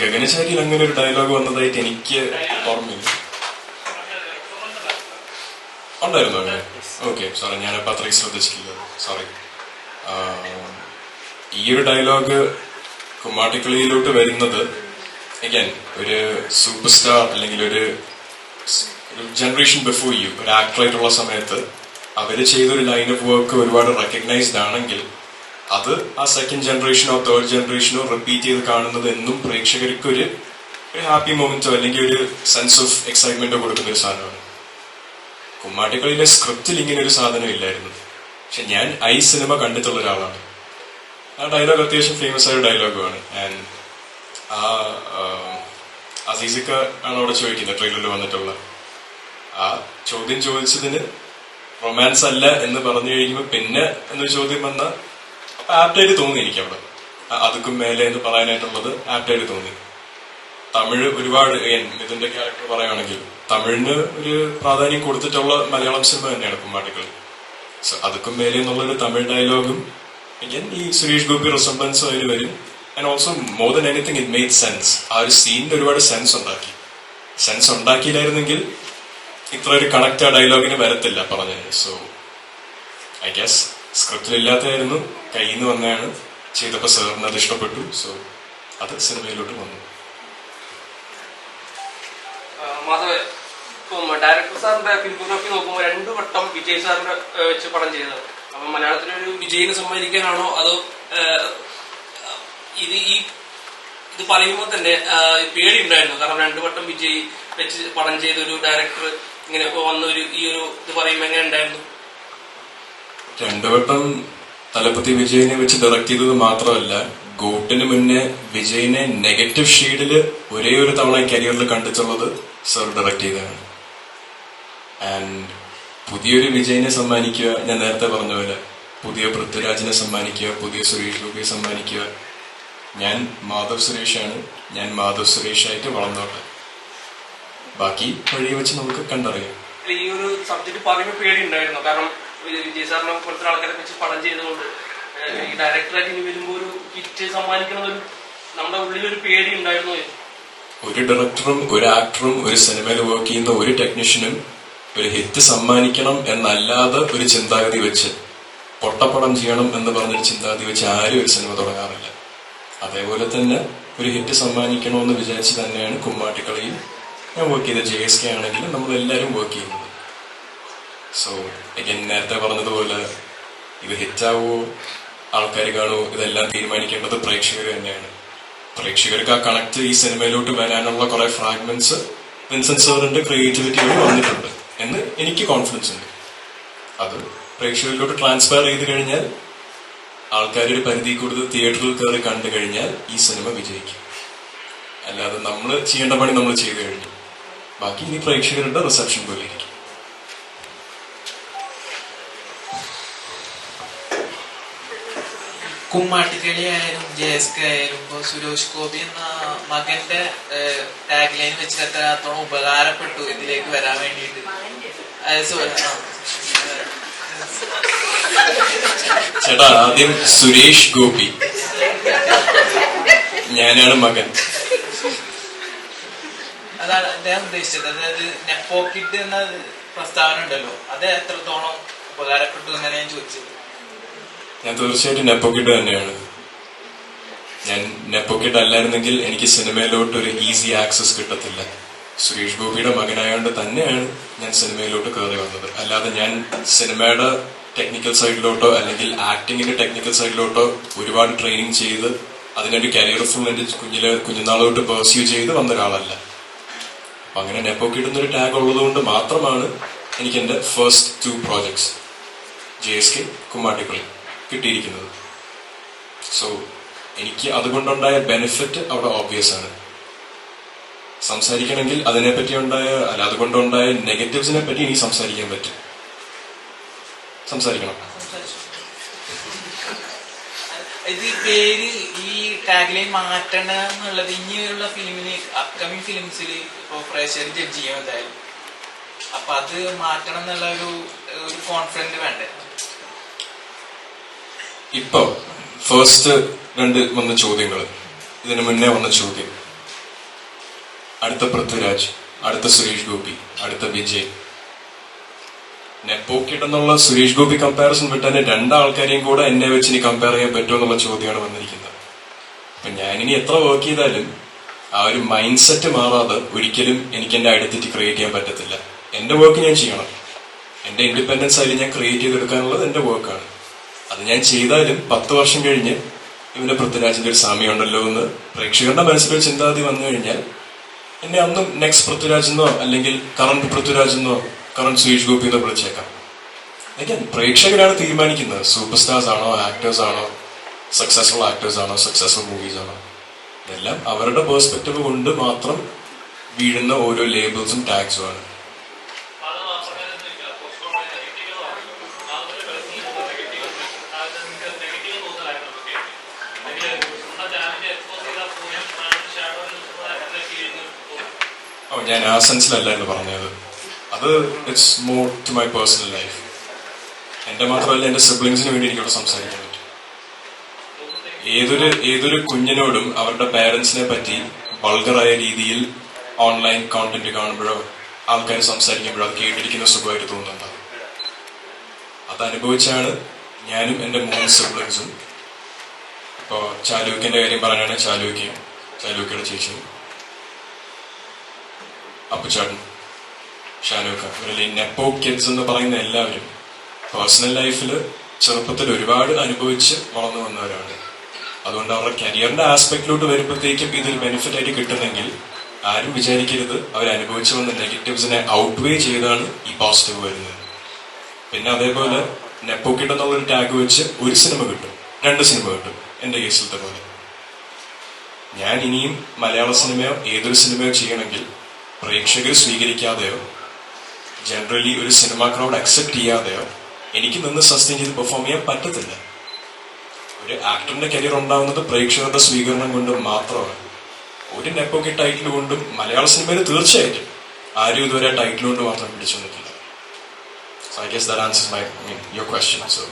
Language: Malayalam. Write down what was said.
ഗഗനശാലിയിൽ അങ്ങനെ ഒരു ഡയലോഗ് വന്നതായിട്ട് എനിക്ക് ഓർമ്മയില്ല. ഉണ്ടായിരുന്നു അങ്ങനെ. ഓക്കെ സോറി ഞാനപ്പോൾ അത്രയും ശ്രദ്ധിച്ചിട്ടില്ല. സോറി ഈ ഒരു ഡയലോഗ് കുമ്മാട്ടിക്കളിയിലോട്ട് വരുന്നത് അഗൈൻ ഒരു സൂപ്പർ സ്റ്റാർ അല്ലെങ്കിൽ ഒരു ജനറേഷൻ ബിഫോർ യു ഒരു ആക്ടറായിട്ടുള്ള സമയത്ത് അവർ ചെയ്തൊരു ലൈൻ ഓഫ് വർക്ക് ഒരുപാട് റെക്കഗ്നൈസ്ഡ് ആണെങ്കിൽ അത് ആ സെക്കൻഡ് ജനറേഷനോ തേർഡ് ജനറേഷനോ റിപ്പീറ്റ് ചെയ്ത് കാണുന്നത് എന്നും പ്രേക്ഷകർക്ക് ഒരു ഹാപ്പി മൊമെന്റോ അല്ലെങ്കിൽ ഒരു സെൻസ് ഓഫ് എക്സൈറ്റ്മെന്റോ കൊടുക്കുന്ന ഒരു സാധനമാണ്. കുമ്മാട്ടിക്കളിയിലെ സ്ക്രിപ്റ്റിൽ ഇങ്ങനെ ഒരു സാധനം ഇല്ലായിരുന്നു. പക്ഷെ ഞാൻ ഐ സിനിമ കണ്ടിട്ടുള്ള ഒരാളാണ്. ആ ഡയലോഗ് അത്യാവശ്യം ഫേമസ് ആയ ഡയലോഗുമാണ് ആൻഡ് ആ അസീസിക്ക ആണ് അവിടെ ചോദിക്കുന്നത്? ട്രെയിലറിൽ വന്നിട്ടുള്ള. ആ ചോദ്യം ചോദിച്ചതിന് റൊമാൻസ് അല്ല എന്ന് പറഞ്ഞു കഴിയുമ്പോൾ പിന്നെ എന്നൊരു ചോദ്യം വന്ന ആപ്റ്റായിട്ട് തോന്നി എനിക്ക് അവിടെ. അതുക്കും മേലെ എന്ന് പറയാനായിട്ടുള്ളത് ആപ്റ്റായിട്ട് തോന്നി. തമിഴ് ഒരുപാട് ഇതിന്റെ ക്യാരക്ടർ പറയുകയാണെങ്കിൽ തമിഴിന് ഒരു പ്രാധാന്യം കൊടുത്തിട്ടുള്ള മലയാളം സിനിമ തന്നെയാണ് കുമ്മാട്ടിക്കളി. സോ അതുക്കും മേലെ എന്നുള്ളൊരു തമിഴ് ഡയലോഗും ഈ സുരേഷ് ഗോപി റിസംബൻസും അതിൽ വരും. And also more than anything it made sense ആ ഒരു സീനിന്റെ ഒരുപാട് സെൻസ് ഉണ്ടാക്കി. സെൻസ് ഉണ്ടാക്കിയില്ലായിരുന്നെങ്കിൽ ഇത്ര ഒരു കണക്റ്റ് ആ ഡയലോഗിന് വരത്തില്ല പറഞ്ഞത് സോ ഐ ഗസ് സ്ക്രിപ്റ്റിൽ ഇല്ലാത്തതായിരുന്നു കയ്യിൽ നിന്ന് വന്നതാണ്. ചെയ്തപ്പോൾ സാറിന് അത് ഇഷ്ടപ്പെട്ടു സോ അത് സിനിമയിലോട്ട് വന്നു. ഡയറക്ടർ സാറിന്റെ വട്ടം വിജയ് സാറിന്റെ വെച്ച് പടം ചെയ്തത് അപ്പൊ മലയാളത്തിലൊരു വിജയിനെ സമ്മാനിക്കാനാണോ അതോ ഇത് ഈ ഇത് പറയുമ്പോൾ തന്നെ പേടി ഉണ്ടായിരുന്നു കാരണം രണ്ടു വട്ടം വിജയ് വെച്ച് പടം ചെയ്ത ഒരു ഡയറക്ടർ ഇങ്ങനെ വന്ന ഒരു ഈ ഒരു ഇത് പറയുമ്പോൾ എങ്ങനെ ഉണ്ടായിരുന്നു? രണ്ടു വട്ടം തലപ്പത്തി വിജയനെ വെച്ച് ഡയറക്ട് ചെയ്തത് മാത്രമല്ല ഗോട്ടിന് മുന്നേ വിജയിനെ നെഗറ്റീവ് ഷീഡിൽ ഒരേ ഒരു തവണ കരിയറിൽ കണ്ടിട്ടുള്ളത് സർ ഡയറക്ട് ചെയ്തതാണ്. ആൻഡ് പുതിയൊരു വിജയിനെ സമ്മാനിക്കുക ഞാൻ നേരത്തെ പറഞ്ഞ പോലെ പുതിയ പൃഥ്വിരാജിനെ സമ്മാനിക്കുക പുതിയ സുരേഷ് ഗോപിയെ സമ്മാനിക്കുക ഞാൻ മാധവ് സുരേഷാണ്. ഞാൻ മാധവ് സുരേഷായിട്ട് വളർന്നോട്ടെ ബാക്കി വഴി വെച്ച് നമുക്ക് കണ്ടറിയാം. ഈ ഒരു സബ്ജക്ട് പറയുമ്പോൾ പേടി ഉണ്ടായിരുന്നു കാരണം വിജയ് സാറിനെ പോലത്തെ ആൾക്കാരെ വെച്ച് പടം ചെയ്തുകൊണ്ട് ഈ ഡയറക്ടറായിട്ട് ഇനി വരുമ്പോൾ ഒരു കിറ്റ് ഹിറ്റ് സമ്മാനിക്കണതൊരു നമ്മുടെ ഉള്ളിൽ ഒരു പേടി ഉണ്ടായിരുന്നു ഒരു ഡയറക്ടറും ഒരു ആക്ടറും ഒരു സിനിമയിൽ വർക്ക് ചെയ്യുന്ന ഒരു ടെക്നീഷ്യനും ഒരു ഹിറ്റ് സമ്മാനിക്കണം എന്നല്ലാതെ ഒരു ചിന്താഗതി വെച്ച് പൊട്ടപ്പടം ചെയ്യണം എന്ന് പറഞ്ഞൊരു ചിന്താഗതി വെച്ച് ആരും ഒരു സിനിമ തുടങ്ങാറില്ല. അതേപോലെ തന്നെ ഒരു ഹിറ്റ് സമ്മാനിക്കണമെന്ന് വിചാരിച്ച് തന്നെയാണ് കുമ്മാട്ടിക്കളിയിൽ ഞാൻ വർക്ക് ചെയ്ത ജെ എസ് കെ ആണെങ്കിലും നമ്മൾ എല്ലാവരും വർക്ക് ചെയ്യുന്നത്. സോ again നേരത്തെ പറഞ്ഞതുപോലെ ഇത് ഹിറ്റാവോ ആൾക്കാർ കാണുമോ ഇതെല്ലാം തീരുമാനിക്കേണ്ടത് പ്രേക്ഷകർ തന്നെയാണ്. പ്രേക്ഷകർക്ക് ആ കണക്ട് ഈ സിനിമയിലോട്ട് വരാനുള്ള കുറെ ഫ്രാഗ്മെന്റ്സ് വിൻസെന്റ് സാറിന്റെ ക്രിയേറ്റിവിറ്റി വഴി വന്നിട്ടുണ്ട് എന്ന് എനിക്ക് കോൺഫിഡൻസ് ഉണ്ട്. അത് പ്രേക്ഷകരിലോട്ട് ട്രാൻസ്ഫർ ചെയ്ത് കഴിഞ്ഞാൽ ആൾക്കാർ ഒരു പരിധി കൂടുതൽ തിയേറ്ററിൽ കയറി കണ്ടു കഴിഞ്ഞാൽ ഈ സിനിമ വിജയിക്കും. അല്ലാതെ നമ്മൾ ചെയ്യേണ്ട പണി നമ്മൾ ചെയ്തു കഴിഞ്ഞു. ബാക്കി ഇനി പ്രേക്ഷകരുടെ റിസപ്ഷൻ പോലെ ഇരിക്കും. കുമ്മാട്ടിക്കളി ആയാലും കെ ആയാലും ഇപ്പൊ സുരേഷ് ഗോപി എന്ന മകന്റെ ടാഗ് ലൈൻ വെച്ചിട്ട് എത്രത്തോളം ഉപകാരപ്പെട്ടു ഇതിലേക്ക് വരാൻ വേണ്ടിയിട്ട് അത് സു- ആ. ചേട്ടാ ആദ്യം സുരേഷ് ഗോപി. ഞാനാണ് മകൻ. അതാണ് അദ്ദേഹം ഉദ്ദേശിച്ചത്. അതായത് നെപ്പോക്കിറ്റ് എന്ന പ്രസ്താവന ഉണ്ടല്ലോ. അത് എത്രത്തോളം ഉപകാരപ്പെട്ടു എന്നാണ് ഞാൻ ചോദിച്ചത്. ഞാൻ തീർച്ചയായിട്ടും നെപ്പോക്കിട്ട് തന്നെയാണ്. ഞാൻ നെപ്പോക്കിട്ട് അല്ലായിരുന്നെങ്കിൽ എനിക്ക് സിനിമയിലോട്ട് ഒരു ഈസി ആക്സസ് കിട്ടത്തില്ല. സുരേഷ് ഗോപിയുടെ മകനായോണ്ട് തന്നെയാണ് ഞാൻ സിനിമയിലോട്ട് കയറി വന്നത്. അല്ലാതെ ഞാൻ സിനിമയുടെ ടെക്നിക്കൽ സൈഡിലോട്ടോ അല്ലെങ്കിൽ ആക്ടിങ്ങിന്റെ ടെക്നിക്കൽ സൈഡിലോട്ടോ ഒരുപാട് ട്രെയിനിങ് ചെയ്ത് അതിനൊരു കരിയർ ഫുൾ എന്റെ കുഞ്ഞിലെ കുഞ്ഞുനാളോട്ട് പെർസ്യൂ ചെയ്ത് വന്ന ഒരാളല്ല. അപ്പൊ അങ്ങനെ നെപ്പോക്കിട്ട് ഒരു ടാഗ് ഉള്ളതുകൊണ്ട് മാത്രമാണ് എനിക്ക് എന്റെ first two projects J S K കുമ്മാട്ടിപ്പള്ളി കിട്ടിയിരിക്കുന്നത്. സോ എനിക്ക് അതുകൊണ്ടുണ്ടായ ബെനിഫിറ്റ് അവിടെ ഓബ്വിയസ് ആണ്. സംസാരിക്കണമെങ്കിൽ അതിനെപ്പറ്റി ഉണ്ടായ അല്ല അതുകൊണ്ടുണ്ടായ നെഗറ്റീവ്സിനെ പറ്റി എനിക്ക് സംസാരിക്കാൻ പറ്റും. സംസാരിക്കണം. ഇത് ഈ പേര് ഈ ടാഗ്ലൈൻ മാറ്റണ എന്നുള്ളത് ഇനിയുള്ള ഫിലിമിന് അപ്കമിങ് ഫിലിംസിൽ ഇപ്പൊ പ്രേക്ഷകർ ജഡ്ജ് ചെയ്യാൻ എന്തായാലും. അപ്പൊ അത് മാറ്റണം എന്നുള്ള ഒരു ഒരു കോൺഫിഡന്റ് വേണ്ടേ? ഇപ്പൊ ഫസ്റ്റ് രണ്ട് വന്ന ചോദ്യങ്ങൾ ഇതിനു മുന്നേ വന്ന ചോദ്യം. അടുത്ത പൃഥ്വിരാജ് അടുത്ത സുരേഷ് ഗോപി അടുത്ത വിജയ്. നെപ്പോക്കിട്ട് എന്നുള്ള സുരേഷ് ഗോപി കമ്പാരിസൺ വിട്ടാൽ രണ്ടാൾക്കാരെയും കൂടെ എന്നെ വെച്ച് ഇനി കമ്പയർ ചെയ്യാൻ പറ്റുമോ എന്നുള്ള ചോദ്യമാണ് വന്നിരിക്കുന്നത്. അപ്പൊ ഞാനിനി എത്ര വർക്ക് ചെയ്താലും ആ ഒരു മൈൻഡ് സെറ്റ് മാറാതെ ഒരിക്കലും എനിക്ക് എന്റെ ഐഡന്റിറ്റി ക്രിയേറ്റ് ചെയ്യാൻ പറ്റത്തില്ല. എന്റെ വർക്ക് ഞാൻ ചെയ്യണം. എന്റെ ഇൻഡിപെൻഡൻസ് ആയി ഞാൻ ക്രിയേറ്റ് ചെയ്തെടുക്കാനുള്ളത് എന്റെ വർക്കാണ് അത് ഞാൻ ചെയ്താലും പത്ത് വർഷം കഴിഞ്ഞ് ഇവന്റെ പൃഥ്വിരാജിന്റെ ഒരു സാമ്യമുണ്ടല്ലോ എന്ന് പ്രേക്ഷകരുടെ മനസ്സിലൊരു ചിന്താഗതി വന്നു കഴിഞ്ഞാൽ എന്നെ അന്നും നെക്സ്റ്റ് പൃഥ്വിരാജ് എന്നോ അല്ലെങ്കിൽ കറണ്ട് പൃഥ്വിരാജ് എന്നോ കറണ്ട് സുരേഷ് ഗോപി എന്ന് വിളിച്ചേക്കാം. അതിന് പ്രേക്ഷകരാണ് തീരുമാനിക്കുന്നത്. സൂപ്പർ സ്റ്റാർസ് ആണോ ആക്ടേഴ്സ് ആണോ സക്സസ്ഫുൾ ആക്ടേഴ്സ് ആണോ സക്സസ്ഫുൾ മൂവീസ് ആണോ. ഇതെല്ലാം അവരുടെ പേഴ്സ്പെക്റ്റീവ് കൊണ്ട് മാത്രം വീഴുന്ന ഓരോ ലേബിൾസും ടാക്സും ആണ്. ഞാൻ ആ സെൻസിലല്ല എന്ന് പറഞ്ഞത്. അത് it's more to my personal life എന്റെ മാത്രമല്ല എന്റെ സിബ്ലിങ്സിന് വേണ്ടി എനിക്കവിടെ സംസാരിക്കാൻ പറ്റും. ഏതൊരു ഏതൊരു കുഞ്ഞിനോടും അവരുടെ പേരൻസിനെ പറ്റി വൾഗറായ രീതിയിൽ ഓൺലൈൻ കോണ്ടന്റ് കാണുമ്പോഴോ ആൾക്കാർ സംസാരിക്കുമ്പോഴോ അത് കേട്ടിരിക്കുന്ന സുഖമായിട്ട് തോന്നുന്നുണ്ടാവും അത് അനുഭവിച്ചാണ് ഞാനും എന്റെ മൂന്ന് സിബ്ലിങ്സും ഇപ്പോ ചാലൂക്കിന്റെ കാര്യം പറയാനാണ് ചാലൂക്കിയും ചാലൂക്കിയുടെ ചേച്ചിയും അപ്പുചാട്ടൻ ഷാനൂഖ ഇവരിൽ ഈ നെപ്പോ കിഡ്സ് എന്ന് പറയുന്ന എല്ലാവരും പേഴ്സണൽ ലൈഫിൽ ചെറുപ്പത്തിൽ ഒരുപാട് അനുഭവിച്ച് വളർന്നു വന്നവരാണ്. അതുകൊണ്ട് അവരുടെ കരിയറിന്റെ ആസ്പെക്റ്റിലോട്ട് വരുമ്പോഴത്തേക്കും ഇതിൽ ബെനിഫിറ്റ് ആയിട്ട് കിട്ടുന്നെങ്കിൽ ആരും വിചാരിക്കരുത്. അവർ അനുഭവിച്ചു വന്ന നെഗറ്റീവ്സിനെ ഔട്ട് വേ ചെയ്താണ് ഈ പോസിറ്റീവ് വരുന്നത്. പിന്നെ അതേപോലെ നെപ്പോ കിഡ് എന്നുള്ളൊരു ടാഗ് വെച്ച് ഒരു സിനിമ കിട്ടും. രണ്ട് സിനിമ കിട്ടും. എന്റെ കേസിലത്തെ പോലെ. ഞാൻ ഇനിയും മലയാള സിനിമയോ ഏതൊരു സിനിമയോ ചെയ്യണമെങ്കിൽ പ്രേക്ഷകർ സ്വീകരിക്കാതെയോ ജനറലി ഒരു സിനിമ ക്രൗഡ് അക്സെപ്റ്റ് ചെയ്യാതെയോ എനിക്ക് നിന്ന് സസ്റ്റെയിൻ ചെയ്ത് പെർഫോം ചെയ്യാൻ പറ്റത്തില്ല. ഒരു ആക്ടറിന്റെ കരിയർ ഉണ്ടാവുന്നത് പ്രേക്ഷകരുടെ സ്വീകരണം കൊണ്ടും മാത്രമാണ്. ഒരു നെപ്പോക്കി ടൈറ്റിൽ കൊണ്ടും മലയാള സിനിമയിൽ തീർച്ചയായിട്ടും ആരും ഇതുവരെ ടൈറ്റിൽ കൊണ്ട് മാത്രം പിടിച്ചു നിൽക്കില്ല so I guess that answers my mean your question so